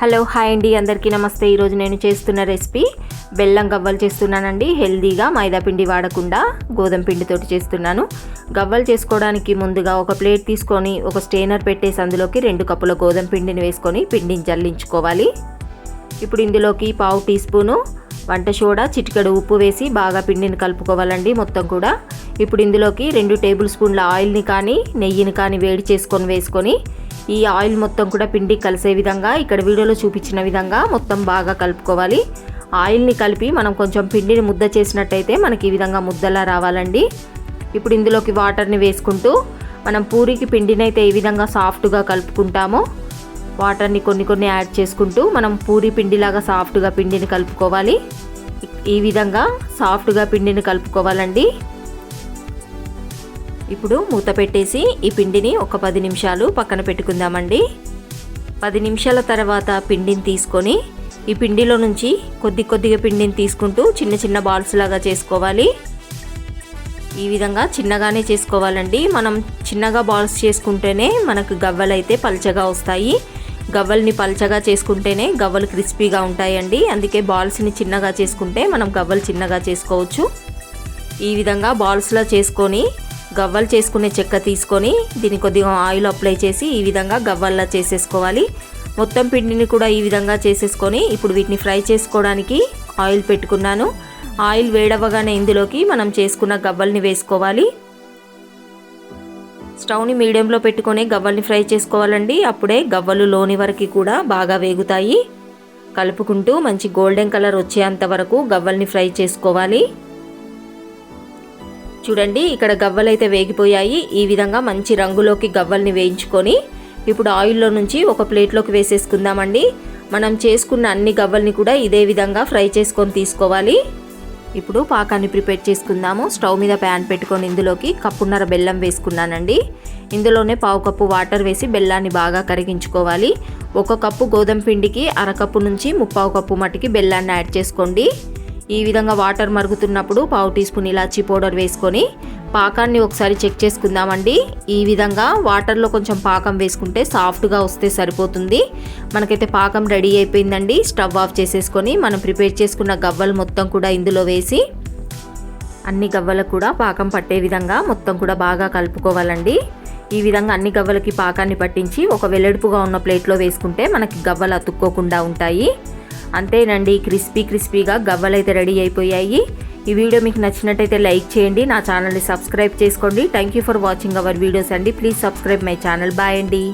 Hello hi అండి. అందరికీ నమస్తే. ఈరోజు నేను చేస్తున్న రెసిపీ బెల్లం గవ్వలు చేస్తున్నానండి. హెల్దీగా మైదా పిండి వాడకుండా గోధుమ పిండితోటి చేస్తున్నాను. గవ్వలు చేసుకోవడానికి ముందుగా ఒక ప్లేట్ తీసుకొని ఒక స్టెయినర్ పెట్టేసి అందులోకి రెండు కప్పుల గోధుమ పిండిని వేసుకొని పిండిని జల్లించుకోవాలి. ఇప్పుడు ఇందులోకి పావు టీ స్పూను వంట సోడా చిటికెడు ఉప్పు వేసి బాగా పిండిని కలుపుకోవాలండి మొత్తం కూడా. ఇప్పుడు ఇందులోకి రెండు టేబుల్ స్పూన్ల ఆయిల్ని కానీ నెయ్యిని కానీ వేడి చేసుకొని వేసుకొని ఈ ఆయిల్ మొత్తం కూడా పిండి కలిసే విధంగా ఇక్కడ వీడియోలో చూపించిన విధంగా మొత్తం బాగా కలుపుకోవాలి. ఆయిల్ని కలిపి మనం కొంచెం పిండిని ముద్ద చేసినట్టయితే మనకి ఈ విధంగా ముద్దలా రావాలండి. ఇప్పుడు ఇందులోకి వాటర్ని వేసుకుంటూ మనం పూరికి పిండిని అయితే ఈ విధంగా సాఫ్ట్గా కలుపుకుంటామో. వాటర్ని కొన్ని కొన్ని యాడ్ చేసుకుంటూ మనం పూరి పిండిలాగా సాఫ్ట్గా పిండిని కలుపుకోవాలి. ఈ విధంగా సాఫ్ట్గా పిండిని కలుపుకోవాలండి. ఇప్పుడు మూత పెట్టేసి ఈ పిండిని ఒక పది నిమిషాలు పక్కన పెట్టుకుందామండి. పది నిమిషాల తర్వాత పిండిని తీసుకొని ఈ పిండిలో నుంచి కొద్ది కొద్దిగా పిండిని తీసుకుంటూ చిన్న చిన్న బాల్స్ లాగా చేసుకోవాలి. ఈ విధంగా చిన్నగానే చేసుకోవాలండి. మనం చిన్నగా బాల్స్ చేసుకుంటేనే మనకు గవ్వలు అయితే పల్చగా వస్తాయి. గవ్వల్ని పల్చగా చేసుకుంటేనే గవ్వలు క్రిస్పీగా ఉంటాయండి. అందుకే బాల్స్ని చిన్నగా చేసుకుంటే మనం గవ్వలు చిన్నగా చేసుకోవచ్చు. ఈ విధంగా బాల్స్లా చేసుకొని గవ్వలు చేసుకునే చెక్క తీసుకొని దీన్ని కొద్దిగా ఆయిల్ అప్లై చేసి ఈ విధంగా గవ్వల్లా చేసేసుకోవాలి. మొత్తం పిండిని కూడా ఈ విధంగా చేసేసుకొని ఇప్పుడు వీటిని ఫ్రై చేసుకోవడానికి ఆయిల్ పెట్టుకున్నాను. ఆయిల్ వేడవగానే ఇందులోకి మనం చేసుకున్న గవ్వల్ని వేసుకోవాలి. స్టవ్ని మీడియంలో పెట్టుకొని గవ్వల్ని ఫ్రై చేసుకోవాలండి. అప్పుడే గవ్వలు లోని వరకు కూడా బాగా వేగుతాయి. కలుపుకుంటూ మంచి గోల్డెన్ కలర్ వచ్చేంత వరకు గవ్వల్ని ఫ్రై చేసుకోవాలి. చూడండి ఇక్కడ గవ్వలు అయితే వేగిపోయాయి. ఈ విధంగా మంచి రంగులోకి గవ్వల్ని వేయించుకొని ఇప్పుడు ఆయిల్లో నుంచి ఒక ప్లేట్లోకి వేసేసుకుందామండి. మనం చేసుకున్న అన్ని గవ్వల్ని కూడా ఇదే విధంగా ఫ్రై చేసుకొని తీసుకోవాలి. ఇప్పుడు పాకాన్ని ప్రిపేర్ చేసుకుందాము. స్టవ్ మీద ప్యాన్ పెట్టుకొని ఇందులోకి కప్పున్నర బెల్లం వేసుకున్నానండి. ఇందులోనే పావు కప్పు వాటర్ వేసి బెల్లాన్ని బాగా కరిగించుకోవాలి. ఒక కప్పు గోధుమ పిండికి అరకప్పు నుంచి ముప్పావు కప్పు మట్టికి బెల్లాన్ని యాడ్ చేసుకోండి. ఈ విధంగా వాటర్ మరుగుతున్నప్పుడు పావు టీ స్పూన్ ఇలాచీ పౌడర్ వేసుకొని పాకాన్ని ఒకసారి చెక్ చేసుకుందామండి. ఈ విధంగా వాటర్లో కొంచెం పాకం వేసుకుంటే సాఫ్ట్గా వస్తే సరిపోతుంది. మనకైతే పాకం రెడీ అయిపోయిందండి. స్టవ్ ఆఫ్ చేసేసుకొని మనం ప్రిపేర్ చేసుకున్న గవ్వలు మొత్తం కూడా ఇందులో వేసి అన్ని గవ్వలకు కూడా పాకం పట్టే విధంగా మొత్తం కూడా బాగా కలుపుకోవాలండి. ఈ విధంగా అన్ని గవ్వలకి పాకాన్ని పట్టించి ఒక వెల్లడుపుగా ఉన్న ప్లేట్లో వేసుకుంటే మనకి గవ్వలు అతుక్కోకుండా ఉంటాయి. అంతేనండి క్రిస్పీ క్రిస్పీగా గవ్వలు అయితే రెడీ అయిపోయాయి. ఈ వీడియో మీకు నచ్చినట్టయితే లైక్ చేయండి నా ఛానల్ని సబ్స్క్రైబ్ చేసుకోండి. Thank you for watching our videos అండి. Please subscribe my channel bye అండి.